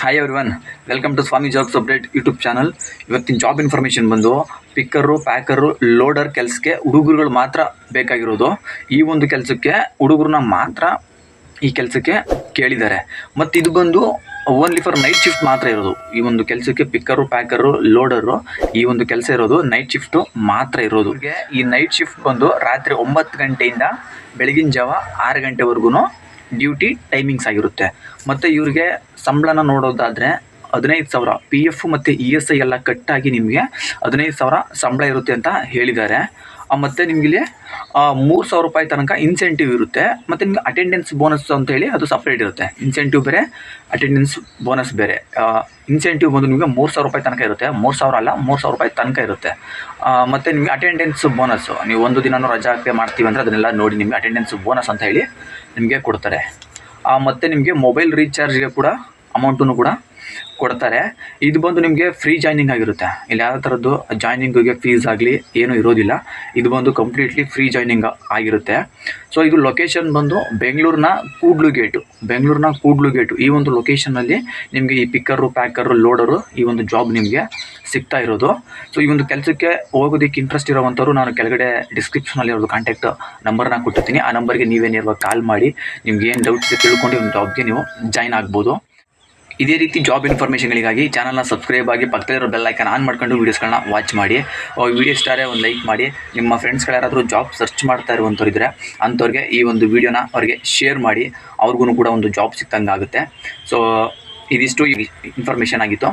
Hi everyone welcome to Swami jobs update YouTube channel ಇವತ್ತಿನ job information ಬಂದು picker ಪ್ಯಾಕರು loader ಕೆಲಸಕ್ಕೆ ಹುಡುಗರುಗಳು ಮಾತ್ರ ಬೇಕಾಗಿರೋದು. ಈ ಒಂದು ಕೆಲಸಕ್ಕೆ ಹುಡುಗರನ್ನ ಮಾತ್ರ ಈ ಕೆಲಸಕ್ಕೆ ಕೇಳಿದ್ದಾರೆ. ಮತ್ತು ಇದು ಬಂದು ಓನ್ಲಿ ಫಾರ್ ನೈಟ್ ಶಿಫ್ಟ್ ಮಾತ್ರ ಇರೋದು. ಈ ಒಂದು ಕೆಲಸಕ್ಕೆ ಪಿಕ್ಕರು ಪ್ಯಾಕರು ಲೋಡರು ಈ ಒಂದು ಕೆಲಸ ಇರೋದು. ನೈಟ್ ಶಿಫ್ಟು ಮಾತ್ರ ಇರೋದು. ಈ ನೈಟ್ ಶಿಫ್ಟ್ ಬಂದು ರಾತ್ರಿ ಒಂಬತ್ತು ಗಂಟೆಯಿಂದ ಬೆಳಗಿನ ಜಾವ ಆರು ಗಂಟೆವರೆಗೂ ಡ್ಯೂಟಿ ಟೈಮಿಂಗ್ಸ್ ಆಗಿರುತ್ತೆ. ಮತ್ತು ಇವ್ರಿಗೆ ಸಂಬಳನ ನೋಡೋದಾದರೆ ಹದಿನೈದು ಸಾವಿರ. ಪಿ ಎಫ್ ಮತ್ತು ಇ ಎಸ್ ಐ ಎಲ್ಲ ಕಟ್ಟಾಗಿ ನಿಮಗೆ ಹದಿನೈದು ಸಾವಿರ ಸಂಬಳ ಇರುತ್ತೆ ಅಂತ ಹೇಳಿದ್ದಾರೆ. ಮತ್ತು ನಿಮಗಿಲ್ಲಿ ಮೂರು ಸಾವಿರ ರೂಪಾಯಿ ತನಕ ಇನ್ಸೆಂಟಿವ್ ಇರುತ್ತೆ. ಮತ್ತು ನಿಮಗೆ ಅಟೆಂಡೆನ್ಸ್ ಬೋನಸ್ ಅಂತ ಹೇಳಿ ಅದು ಸಪ್ರೇಟ್ ಇರುತ್ತೆ. ಇನ್ಸೆಂಟಿವ್ ಬೇರೆ ಅಟೆಂಡೆನ್ಸ್ ಬೋನಸ್ ಬೇರೆ. ಇನ್ಸೆಂಟಿವ್ ಬಂದು ನಿಮಗೆ ಮೂರು ಸಾವಿರ ರೂಪಾಯಿ ತನಕ ಇರುತ್ತೆ. ಮೂರು ಸಾವಿರ ಅಲ್ಲ, ಮೂರು ಸಾವಿರ ರೂಪಾಯಿ ತನಕ ಇರುತ್ತೆ. ಮತ್ತು ನಿಮಗೆ ಅಟೆಂಡೆನ್ಸ್ ಬೋನಸ್ಸು ನೀವು ಒಂದು ದಿನನೂ ರಜಾಕ್ಕೆ ಮಾಡ್ತೀವಿ ಅಂದರೆ ಅದನ್ನೆಲ್ಲ ನೋಡಿ ನಿಮಗೆ ಅಟೆಂಡೆನ್ಸ್ ಬೋನಸ್ ಅಂತ ಹೇಳಿ ನಿಮಗೆ ಕೊಡ್ತಾರೆ. ಮತ್ತು ನಿಮಗೆ ಮೊಬೈಲ್ ರೀಚಾರ್ಜ್ಗೆ ಕೂಡ ಅಮೌಂಟನ್ನು ಕೂಡ ಕೊಡ್ತಾರೆ. ಇದು ಬಂದು ನಿಮಗೆ ಫ್ರೀ ಜಾಯ್ನಿಂಗ್ ಆಗಿರುತ್ತೆ. ಇಲ್ಲಿ ಯಾವ ಥರದ್ದು ಜಾಯ್ನಿಂಗಿಗೆ ಫೀಸ್ ಆಗಲಿ ಏನೂ ಇರೋದಿಲ್ಲ. ಇದು ಬಂದು ಕಂಪ್ಲೀಟ್ಲಿ ಫ್ರೀ ಜಾಯ್ನಿಂಗ್ ಆಗಿರುತ್ತೆ. ಸೊ ಇದು ಲೊಕೇಶನ್ ಬಂದು ಬೆಂಗಳೂರಿನ ಕೂಡ್ಲು ಗೇಟು ಬೆಂಗಳೂರಿನ ಕೂಡ್ಲು ಗೇಟು ಈ ಒಂದು ಲೊಕೇಶನಲ್ಲಿ ನಿಮಗೆ ಈ ಪಿಕ್ಕರು ಪ್ಯಾಕರು ಲೋಡರು ಈ ಒಂದು ಜಾಬ್ ನಿಮಗೆ ಸಿಗ್ತಾ ಇರೋದು. ಸೊ ಈ ಒಂದು ಕೆಲಸಕ್ಕೆ ಹೋಗೋದಕ್ಕೆ ಇಂಟ್ರೆಸ್ಟ್ ಇರೋವಂಥವ್ರು ನಾನು ಕೆಳಗಡೆ ಡಿಸ್ಕ್ರಿಪ್ಷನಲ್ಲಿ ಅವ್ರದ್ದು ಕಾಂಟ್ಯಾಕ್ಟ್ ನಂಬರ್ನ ಕೊಟ್ಟಿರ್ತೀನಿ. ಆ ನಂಬರ್ಗೆ ನೀವೇ ನೇರವಾಗಿ ಕಾಲ್ ಮಾಡಿ, ನಿಮ್ಗೆ ಏನು ಡೌಟ್ಸ್ ತಿಳ್ಕೊಂಡು ಒಂದು ಜಾಬ್ಗೆ ನೀವು ಜಾಯ್ನ್ ಆಗ್ಬೋದು. ಇದೇ ರೀತಿ ಜಾಬ್ ಇನ್ಫಾರ್ಮೇಷನ್ಗಳಿಗಾಗಿ ಚಾನಲ್ನ ಸಬ್ಸ್ಕ್ರೈಬ್ ಆಗಿ ಪಕ್ಕದಲ್ಲಿರೋ ಬೆಲ್ ಐಕನ್ ಆನ್ ಮಾಡ್ಕೊಂಡು ವೀಡಿಯೋಸ್ಗಳನ್ನ ವಾಚ್ ಮಾಡಿ. ವಿಡಿಯೋ ಸ್ಟಾರೇ ಒಂದು ಲೈಕ್ ಮಾಡಿ. ನಿಮ್ಮ ಫ್ರೆಂಡ್ಸ್ಗಳು ಯಾರಾದರೂ ಜಾಬ್ ಸರ್ಚ್ ಮಾಡ್ತಾ ಇರುವಂಥವ್ರು ಇದ್ದರೆ ಅಂಥವ್ರಿಗೆ ಈ ಒಂದು ವಿಡಿಯೋನ ಅವ್ರಿಗೆ ಶೇರ್ ಮಾಡಿ. ಅವ್ರಿಗೂ ಕೂಡ ಒಂದು ಜಾಬ್ ಸಿಕ್ತಂಗೆ ಆಗುತ್ತೆ. ಸೊ ಇದಿಷ್ಟು ಇನ್ಫಾರ್ಮೇಷನ್ ಆಗಿತ್ತು.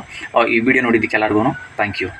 ಈ ವಿಡಿಯೋ ನೋಡಿದ್ದಕ್ಕೆ ಎಲ್ಲರಿಗೂ ಥ್ಯಾಂಕ್ ಯು